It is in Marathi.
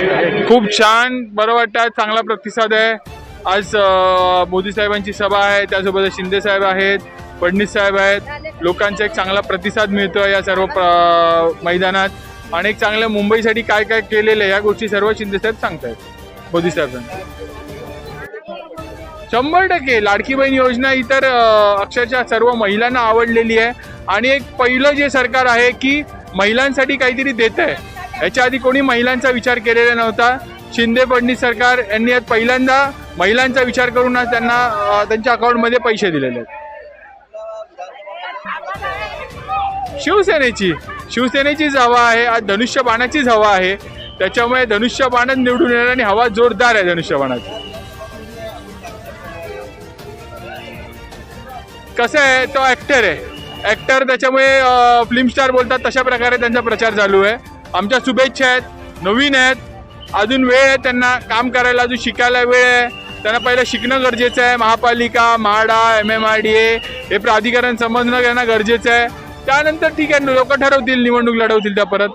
खूप छान बरं वाटतं. चांगला प्रतिसाद आहे. आज मोदी साहेबांची सभा आहे त्यासोबत शिंदे साहेब आहेत फडणवीस साहेब आहेत. लोकांचा एक चांगला प्रतिसाद मिळतो या सर्व मैदानात. आणि एक चांगल्या मुंबईसाठी काय काय केलेलं आहे या गोष्टी सर्व शिंदे साहेब सांगतायत. मोदी साहेबांना. शंभर टक्के लाडकी बहीण योजना ही तर अक्षरशः सर्व महिलांना आवडलेली आहे. आणि एक पहिलं जे सरकार आहे की महिलांसाठी काहीतरी देत आहे याच्या आधी कोणी महिलांचा विचार केलेला नव्हता. शिंदे फडणवीस सरकार यांनी आज पहिल्यांदा महिलांचा विचार करून आज त्यांना त्यांच्या अकाउंटमध्ये पैसे दिलेले आहेत. शिवसेनेची शिवसेनेचीच हवा आहे आज धनुष्य बाणाचीच हवा आहे. त्याच्यामुळे धनुष्यबाणच निवडून येणार आणि हवा जोरदार आहे धनुष्यबाणाची. कसं आहे तो ॲक्टर आहे. ॲक्टर त्याच्यामुळे फिल्म स्टार बोलतात तशा प्रकारे त्यांचा प्रचार चालू आहे. आमच्या शुभेच्छा आहेत. नवीन आहेत. अजून वेळ आहे त्यांना काम करायला अजून शिकायला वेळ आहे. त्यांना पहिलं शिकणं गरजेचं आहे. महापालिका MHADA M M R D A हे प्राधिकरण समजणं त्यांना गरजेचं आहे. त्यानंतर ठीक आहे लोक ठरवतील निवडणूक लढवतील त्या परत.